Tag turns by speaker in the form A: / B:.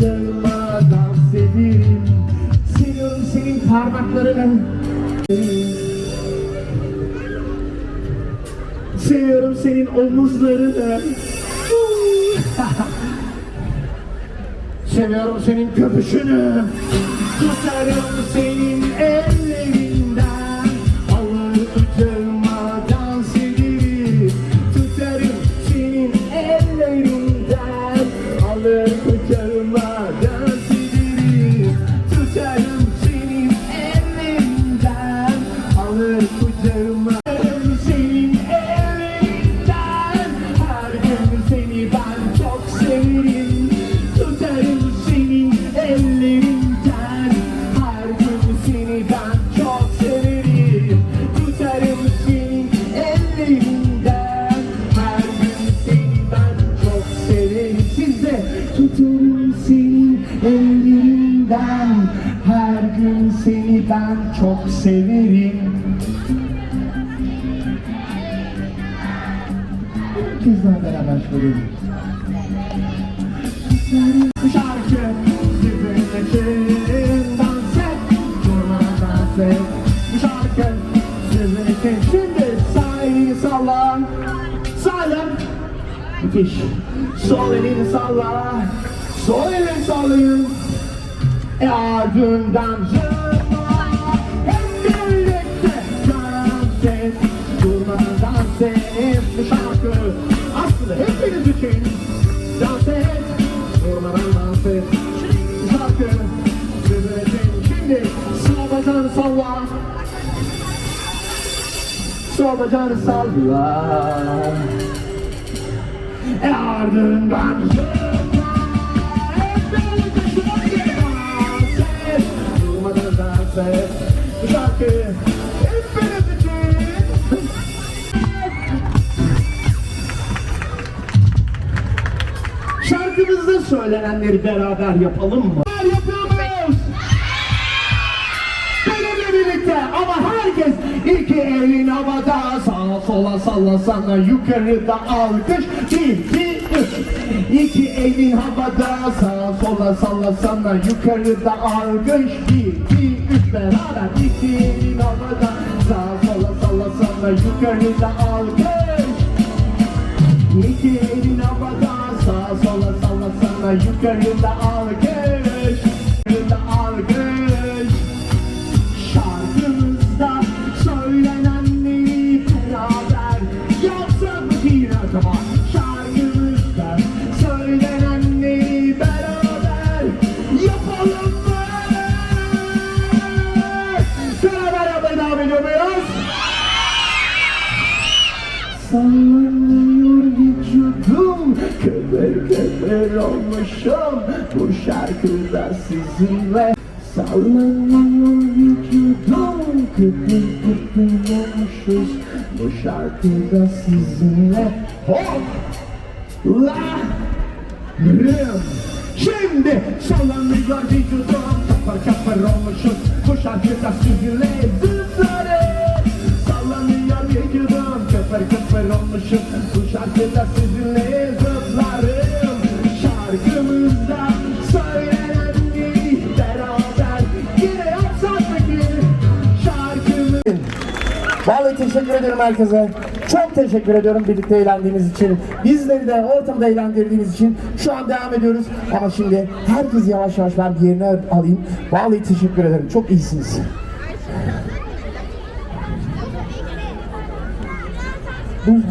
A: ayaklarıma dans ederim Seviyorum senin parmaklarını Seviyorum senin omuzlarını. Seviyorum senin köpüşünü Tutarım senin el severim. Siz de tutarım senin ellerinden. Her gün seni ben çok severim. Bir kez daha beraber söyleyelim. Şarkı sizin dans et, durmadan dans et. Bu şarkı sizin için şimdi sağ elini salla, sağ elin. Müthiş. Sol elini salla, sol elini sallayın. E ardından zırma, hep birlikte dans et, durmadan dans et. Bu şarkı aslında hepiniz için dans et, durmadan dans et. Bu şarkı sizin şimdi sağ bacağını salla. Sol bacağını salla. E ardından. Şarkımızda söylenenleri beraber yapalım mı? Yapıyoruz. Benimle birlikte ama herkes iki elin havada sola sallasana yukarıda alkış bir iki üç. İki elin havada sağa sola sallasana yukarıda alkış bir iki üç. Beraber iki elin havada sağa sola sallasana yukarıda alkış. İki elin havada sağa sola sallasana yukarıda alkış acaba? Şarkımızda beraber yapalım mı? Beraber yapmaya devam ediyor muyuz? Sallanıyor vücudum Köpür köpür olmuşum Bu şarkıda sizinle Sallanıyor köpür olmuşuz Bu şarkıda sizinle. Hop! La! Rım Şimdi sallanıyor vücudum Kapar kapar olmuşuz. Bu şarkıda sizinle Zıplarım Sallanıyor vücudum Kapar kapar olmuşuz. Bu şarkıda sizinle teşekkür ediyorum herkese. Çok teşekkür ediyorum birlikte eğlendiğiniz için. Bizleri de ortamda eğlendirdiğiniz için. Şu an devam ediyoruz. Ama şimdi herkes yavaş yavaş ben bir yerine alayım. Vallahi teşekkür ederim. Çok iyisiniz. Buyurun.